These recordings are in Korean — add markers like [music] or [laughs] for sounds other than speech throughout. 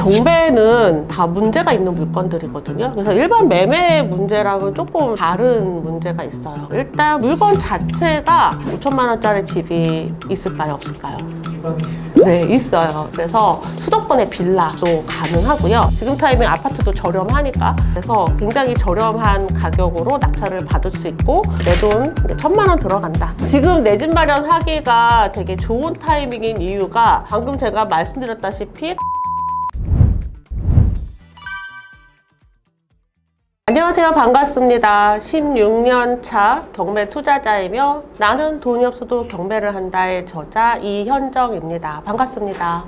경매는 다 문제가 있는 물건들이거든요. 그래서 일반 매매 문제랑은 조금 다른 문제가 있어요. 일단 물건 자체가 5천만 원짜리 집이 있을까요? 없을까요? 네, 있어요. 그래서 수도권의 빌라도 가능하고요. 지금 타이밍 아파트도 저렴하니까. 그래서 굉장히 저렴한 가격으로 낙찰을 받을 수 있고, 내 돈 천만 원 들어간다. 지금 내 집 마련하기가 되게 좋은 타이밍인 이유가 방금 제가 말씀드렸다시피 안녕하세요. 반갑습니다. 16년 차 경매 투자자이며 나는 돈이 없어도 경매를 한다의 저자 이현정입니다. 반갑습니다.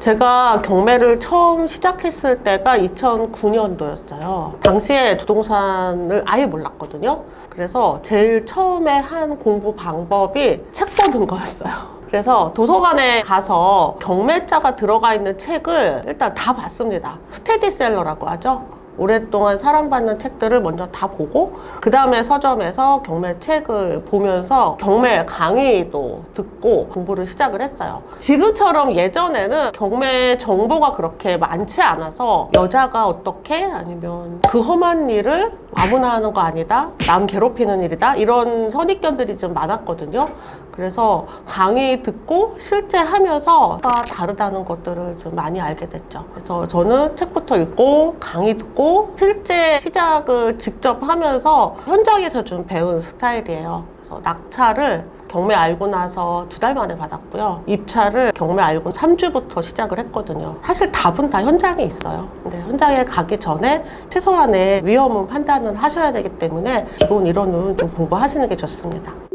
제가 경매를 처음 시작했을 때가 2009년도였어요. 당시에 부동산을 아예 몰랐거든요. 그래서 제일 처음에 한 공부 방법이 책 보는 거였어요. 그래서 도서관에 가서 경매자가 들어가 있는 책을 일단 다 봤습니다. 스테디셀러라고 하죠. 오랫동안 사랑받는 책들을 먼저 다 보고 그 다음에 서점에서 경매 책을 보면서 경매 강의도 듣고 공부를 시작을 했어요. 지금처럼 예전에는 경매 정보가 그렇게 많지 않아서 여자가 어떻게 아니면 그 험한 일을 아무나 하는 거 아니다 남 괴롭히는 일이다 이런 선입견들이 좀 많았거든요. 그래서 강의 듣고 실제 하면서 가 다르다는 것들을 좀 많이 알게 됐죠. 그래서 저는 책부터 읽고 강의 듣고 실제 시작을 직접 하면서 현장에서 좀 배운 스타일이에요. 그래서 낙찰을 경매 알고 나서 두 달 만에 받았고요. 입찰을 경매 알고 3주부터 시작을 했거든요. 사실 답은 다 현장에 있어요. 근데 현장에 가기 전에 최소한의 위험은 판단을 하셔야 되기 때문에 기본 이론은 좀 공부하시는 게 좋습니다.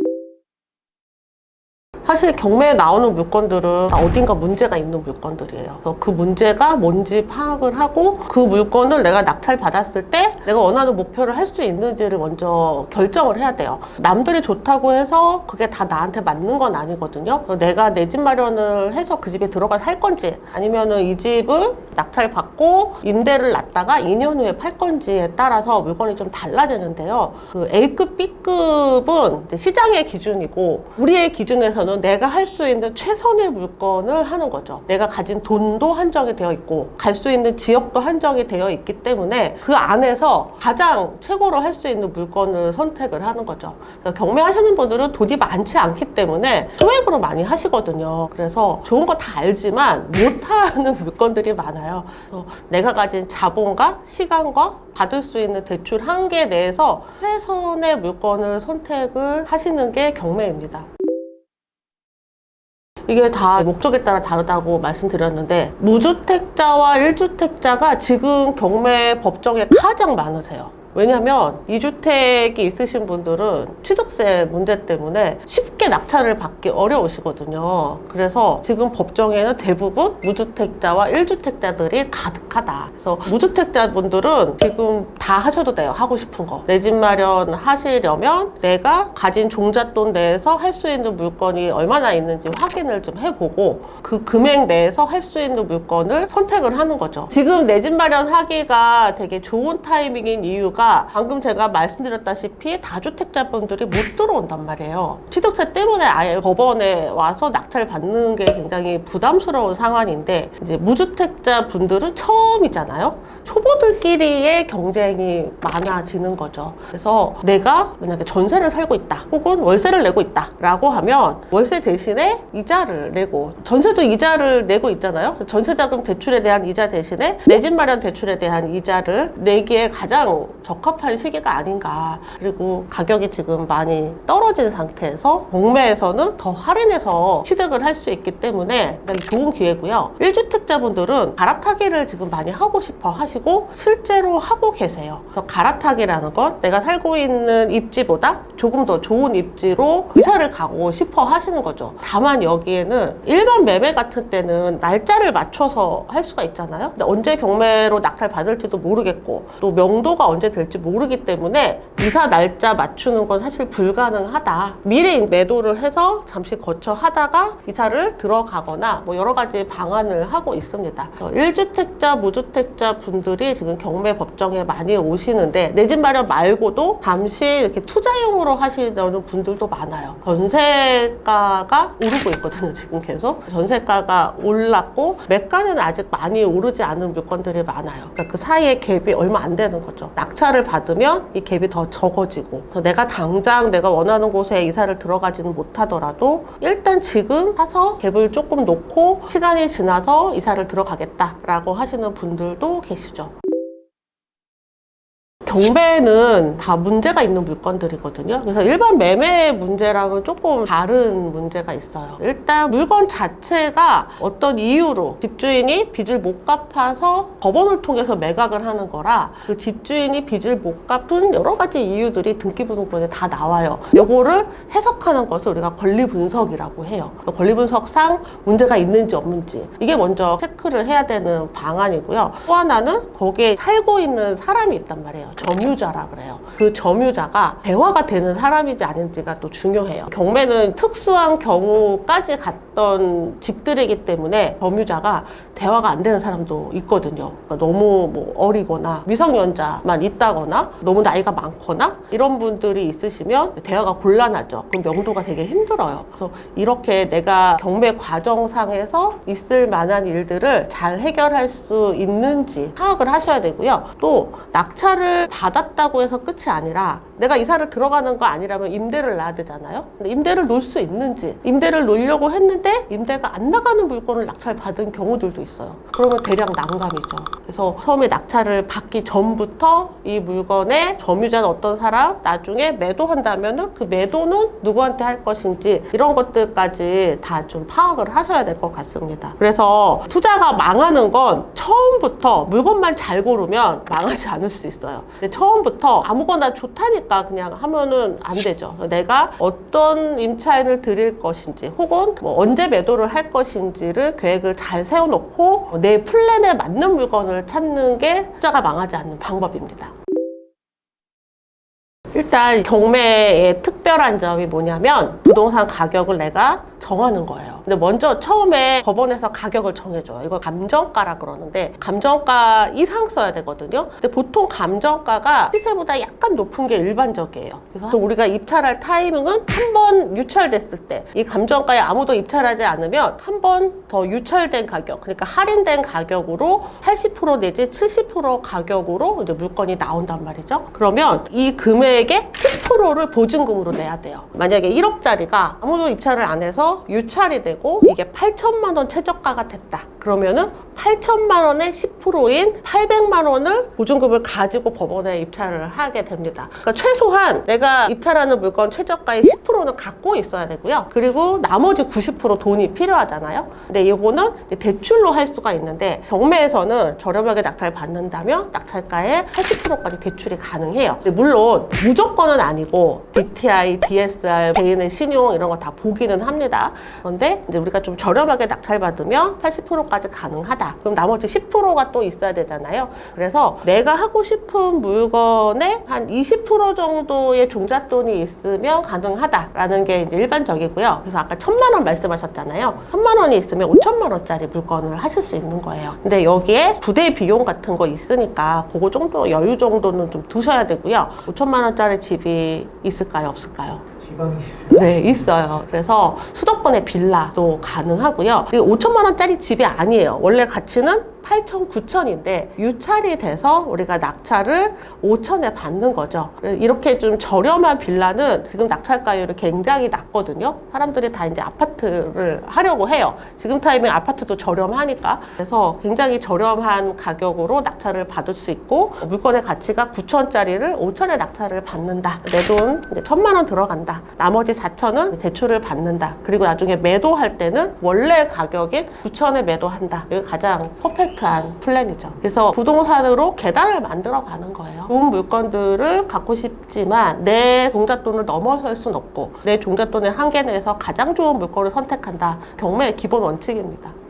사실 경매에 나오는 물건들은 다 어딘가 문제가 있는 물건들이에요. 그래서 그 문제가 뭔지 파악을 하고 그 물건을 내가 낙찰 받았을 때 내가 원하는 목표를 할 수 있는지를 먼저 결정을 해야 돼요. 남들이 좋다고 해서 그게 다 나한테 맞는 건 아니거든요. 내가 내 집 마련을 해서 그 집에 들어가 살 건지 아니면은 이 집을 낙찰 받고 임대를 놨다가 2년 후에 팔 건지에 따라서 물건이 좀 달라지는데요. 그 A급, B급은 시장의 기준이고 우리의 기준에서는 내가 할 수 있는 최선의 물건을 하는 거죠. 내가 가진 돈도 한정이 되어 있고 갈 수 있는 지역도 한정이 되어 있기 때문에 그 안에서 가장 최고로 할 수 있는 물건을 선택을 하는 거죠. 경매하시는 분들은 돈이 많지 않기 때문에 소액으로 많이 하시거든요. 그래서 좋은 거 다 알지만 못하는 [laughs] 물건들이 많아요. 내가 가진 자본과 시간과 받을 수 있는 대출 한계 내에서 최선의 물건을 선택을 하시는 게 경매입니다. 이게 다 목적에 따라 다르다고 말씀드렸는데 무주택자와 1주택자가 지금 경매 법정에 가장 많으세요. 왜냐하면 2주택이 있으신 분들은 취득세 문제 때문에 쉽게 낙찰을 받기 어려우시거든요. 그래서 지금 법정에는 대부분 무주택자와 1주택자들이 가득하다. 그래서 무주택자분들은 지금 다 하셔도 돼요. 하고 싶은 거. 내 집 마련 하시려면 내가 가진 종잣돈 내에서 할 수 있는 물건이 얼마나 있는지 확인을 좀 해보고 그 금액 내에서 할 수 있는 물건을 선택을 하는 거죠. 지금 내 집 마련 하기가 되게 좋은 타이밍인 이유가 방금 제가 말씀드렸다시피 다주택자분들이 못 들어온단 말이에요. 취득세 때문에 아예 법원에 와서 낙찰 받는 게 굉장히 부담스러운 상황인데 이제 무주택자 분들은 처음이잖아요. 초보들끼리의 경쟁이 많아지는 거죠. 그래서 내가 만약에 전세를 살고 있다, 혹은 월세를 내고 있다 라고 하면 월세 대신에 이자를 내고 전세도 이자를 내고 있잖아요. 전세자금 대출에 대한 이자 대신에 내 집 마련 대출에 대한 이자를 내기에 가장 적합한 시기가 아닌가. 그리고 가격이 지금 많이 떨어진 상태에서 경매에서는 더 할인해서 취득을 할 수 있기 때문에 좋은 기회고요. 1주택자분들은 갈아타기를 지금 많이 하고 싶어 하시고 실제로 하고 계세요. 그래서 갈아타기라는 건 내가 살고 있는 입지보다 조금 더 좋은 입지로 이사를 가고 싶어 하시는 거죠. 다만 여기에는 일반 매매 같은 때는 날짜를 맞춰서 할 수가 있잖아요. 근데 언제 경매로 낙찰 받을지도 모르겠고 또 명도가 언제 될지 모르기 때문에 이사 날짜 맞추는 건 사실 불가능하다. 미리 매도를 해서 잠시 거쳐 하다가 이사를 들어가거나 뭐 여러 가지 방안을 하고 있습니다. 1주택자, 무주택자 분들이 지금 경매 법정에 많이 오시는데 내 집 마련 말고도 잠시 이렇게 투자용으로 하시는 분들도 많아요. 전세가가 오르고 있거든요, 지금 계속. 전세가가 올랐고 매가는 아직 많이 오르지 않은 물건들이 많아요. 그러니까 그 사이에 갭이 얼마 안 되는 거죠. 낙찰 을 받으면 이 갭이 더 적어지고 내가 당장 내가 원하는 곳에 이사를 들어가지는 못하더라도 일단 지금 사서 갭을 조금 놓고 시간이 지나서 이사를 들어가겠다라고 하시는 분들도 계시죠. 경매는 다 문제가 있는 물건들이거든요. 그래서 일반 매매 문제랑은 조금 다른 문제가 있어요. 일단 물건 자체가 어떤 이유로 집주인이 빚을 못 갚아서 법원을 통해서 매각을 하는 거라 그 집주인이 빚을 못 갚은 여러 가지 이유들이 등기부등본에 다 나와요. 요거를 해석하는 것을 우리가 권리 분석이라고 해요. 권리 분석상 문제가 있는지 없는지 이게 먼저 체크를 해야 되는 방안이고요. 또 하나는 거기에 살고 있는 사람이 있단 말이에요. 점유자라 그래요. 그 점유자가 대화가 되는 사람인지 아닌지가 또 중요해요. 경매는 특수한 경우까지 갔던 집들이기 때문에 점유자가 대화가 안 되는 사람도 있거든요. 그러니까 너무 뭐 어리거나 미성년자만 있다거나 너무 나이가 많거나 이런 분들이 있으시면 대화가 곤란하죠. 그럼 명도가 되게 힘들어요. 그래서 이렇게 내가 경매 과정상에서 있을 만한 일들을 잘 해결할 수 있는지 파악을 하셔야 되고요. 또 낙찰을 받았다고 해서 끝이 아니라 내가 이사를 들어가는 거 아니라면 임대를 놔야 되잖아요. 근데 임대를 놓을 수 있는지 임대를 놓으려고 했는데 임대가 안 나가는 물건을 낙찰 받은 경우들도 있어요. 그러면 대략 난감이죠. 그래서 처음에 낙찰을 받기 전부터 이 물건의 점유자는 어떤 사람, 나중에 매도한다면은 그 매도는 누구한테 할 것인지 이런 것들까지 다 좀 파악을 하셔야 될 것 같습니다. 그래서 투자가 망하는 건 처음부터 물건만 잘 고르면 망하지 않을 수 있어요. 근데 처음부터 아무거나 좋다니까 그냥 하면은 안 되죠. 내가 어떤 임차인을 드릴 것인지 혹은 뭐 언제 매도를 할 것인지를 계획을 잘 세워놓고 내 플랜에 맞는 물건을 찾는 게 투자가 망하지 않는 방법입니다. 일단 경매의 특별한 점이 뭐냐면 부동산 가격을 내가 정하는 거예요. 근데 먼저 처음에 법원에서 가격을 정해줘요. 이걸 감정가라 그러는데 감정가 이상 써야 되거든요. 근데 보통 감정가가 시세보다 약간 높은 게 일반적이에요. 그래서 우리가 입찰할 타이밍은 한 번 유찰됐을 때 이 감정가에 아무도 입찰하지 않으면 한 번 더 유찰된 가격, 그러니까 할인된 가격으로 80% 내지 70% 가격으로 이제 물건이 나온단 말이죠. 그러면 이 금액의 10%를 보증금으로 내야 돼요. 만약에 1억짜리가 아무도 입찰을 안 해서 유찰이 되고 이게 8천만 원 최저가가 됐다. 그러면은 8천만 원의 10%인 800만 원을 보증금을 가지고 법원에 입찰을 하게 됩니다. 그러니까 최소한 내가 입찰하는 물건 최저가의 10%는 갖고 있어야 되고요. 그리고 나머지 90% 돈이 필요하잖아요. 근데 이거는 대출로 할 수가 있는데 경매에서는 저렴하게 낙찰 받는다면 낙찰가의 80%까지 대출이 가능해요. 물론 무조건은 아니고 DTI, DSR, 개인의 신용 이런 거 다 보기는 합니다. 그런데 이제 우리가 좀 저렴하게 낙찰 받으면 80%까지 가능하다. 그럼 나머지 10%가 또 있어야 되잖아요. 그래서 내가 하고 싶은 물건에 한 20% 정도의 종잣돈이 있으면 가능하다라는 게 이제 일반적이고요. 그래서 아까 천만 원 말씀하셨잖아요. 천만 원이 있으면 5천만 원짜리 물건을 하실 수 있는 거예요. 근데 여기에 부대 비용 같은 거 있으니까 그거 정도 여유 정도는 좀 두셔야 되고요. 5천만 원짜리 집이 있을까요, 없을까요? 지방에. 네, 있어요. 그래서 수도권의 빌라도 가능하고요. 그리고 5천만 원짜리 집이 아니에요. 원래 가치는 8천, 9천인데 유찰이 돼서 우리가 낙찰을 5천에 받는 거죠. 이렇게 좀 저렴한 빌라는 지금 낙찰가율이 굉장히 낮거든요. 사람들이 다 이제 아파트를 하려고 해요. 지금 타이밍 아파트도 저렴하니까. 그래서 굉장히 저렴한 가격으로 낙찰을 받을 수 있고 물건의 가치가 9천짜리를 5천에 낙찰을 받는다. 내 돈 천만 원 들어간다. 나머지 4천은 대출을 받는다. 그리고 나중에 매도할 때는 원래 가격인 9천에 매도한다. 이게 가장 퍼펙트한 플랜이죠. 그래서 부동산으로 계단을 만들어 가는 거예요. 좋은 물건들을 갖고 싶지만 내 종잣돈을 넘어설 순 없고 내 종잣돈의 한계 내에서 가장 좋은 물건을 선택한다. 경매의 기본 원칙입니다.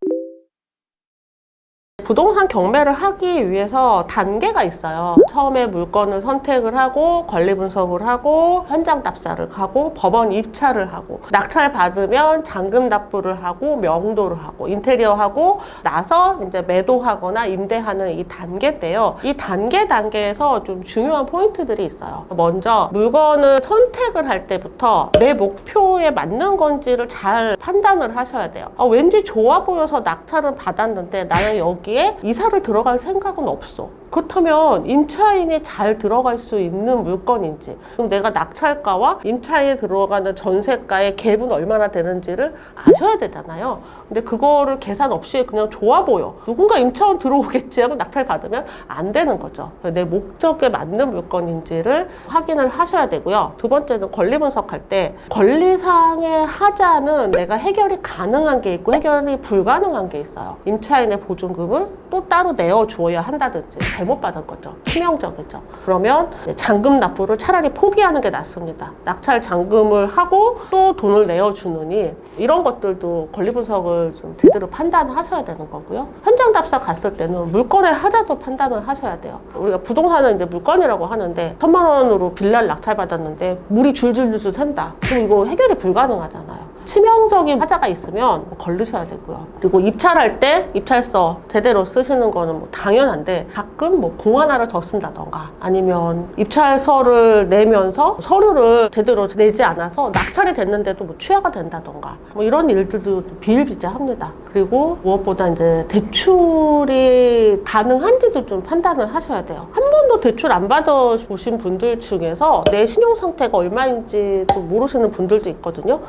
부동산 경매를 하기 위해서 단계가 있어요. 처음에 물건을 선택을 하고 권리 분석을 하고 현장 답사를 하고 법원 입찰을 하고 낙찰 받으면 잔금 납부를 하고 명도를 하고 인테리어 하고 나서 이제 매도하거나 임대하는 이 단계인데요. 이 단계 단계에서 좀 중요한 포인트들이 있어요. 먼저 물건을 선택을 할 때부터 내 목표에 맞는 건지를 잘 판단을 하셔야 돼요. 아, 왠지 좋아 보여서 낙찰은 받았는데 나는 여기에 이사를 들어갈 생각은 없어. 그렇다면 임차인이 잘 들어갈 수 있는 물건인지 그럼 내가 낙찰가와 임차인이 들어가는 전세가의 갭은 얼마나 되는지를 아셔야 되잖아요. 근데 그거를 계산 없이 그냥 좋아 보여. 누군가 임차원 들어오겠지 하고 낙찰 받으면 안 되는 거죠. 내 목적에 맞는 물건인지를 확인을 하셔야 되고요. 두 번째는 권리 분석할 때 권리상의 하자는 내가 해결이 가능한 게 있고 해결이 불가능한 게 있어요. 임차인의 보증금을 또 따로 내어 주어야 한다든지 잘못 받은 거죠. 치명적이죠. 그러면 잔금 납부를 차라리 포기하는 게 낫습니다. 낙찰 잔금을 하고 또 돈을 내어 주느니 이런 것들도 권리 분석을 좀 제대로 판단하셔야 되는 거고요. 현장 답사 갔을 때는 물건의 하자도 판단을 하셔야 돼요. 우리가 부동산은 이제 물건이라고 하는데 천만 원으로 빌라를 낙찰 받았는데 물이 줄줄줄줄 샌다. 그럼 이거 해결이 불가능하잖아요. 치명적인 하자가 있으면 걸르셔야 되고요. 그리고 입찰할 때 입찰서 제대로 쓰시는 거는 뭐 당연한데 가끔 뭐 공 하나를 더 쓴다던가 아니면 입찰서를 내면서 서류를 제대로 내지 않아서 낙찰이 됐는데도 뭐 취하가 된다던가 뭐 이런 일들도 비일비재합니다. 그리고 무엇보다 이제 대출이 가능한지도 좀 판단을 하셔야 돼요. 한 번도 대출 안 받아 보신 분들 중에서 내 신용 상태가 얼마인지 또 모르시는 분들도 있거든요.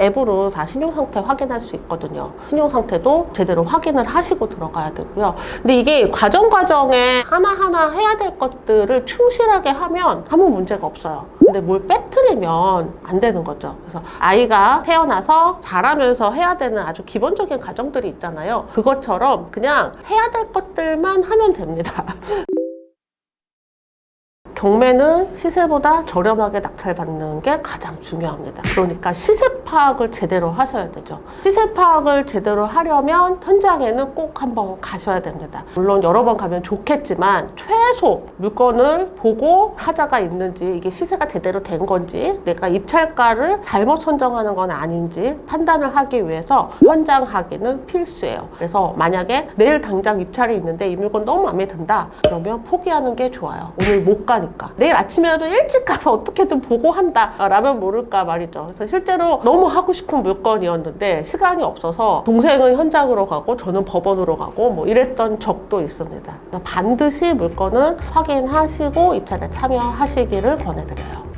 앱으로 다 신용 상태 확인할 수 있거든요. 신용 상태도 제대로 확인을 하시고 들어가야 되고요. 근데 이게 과정 과정에 하나하나 해야 될 것들을 충실하게 하면 아무 문제가 없어요. 근데 뭘 빼뜨리면 안 되는 거죠. 그래서 아이가 태어나서 자라면서 해야 되는 아주 기본적인 과정들이 있잖아요. 그것처럼 그냥 해야 될 것들만 하면 됩니다. [laughs] 경매는 시세보다 저렴하게 낙찰받는 게 가장 중요합니다. 그러니까 시세 파악을 제대로 하셔야 되죠. 시세 파악을 제대로 하려면 현장에는 꼭 한번 가셔야 됩니다. 물론 여러 번 가면 좋겠지만 최소 물건을 보고 하자가 있는지 이게 시세가 제대로 된 건지 내가 입찰가를 잘못 선정하는 건 아닌지 판단을 하기 위해서 현장 확인은 필수예요. 그래서 만약에 내일 당장 입찰이 있는데 이 물건 너무 마음에 든다 그러면 포기하는 게 좋아요. 오늘 못 가니까 내일 아침이라도 일찍 가서 어떻게든 보고 한다 라면 모를까 말이죠. 그래서 실제로 너무 하고 싶은 물건이었는데 시간이 없어서 동생은 현장으로 가고 저는 법원으로 가고 뭐 이랬던 적도 있습니다. 반드시 물건은 확인하시고 입찰에 참여하시기를 권해드려요.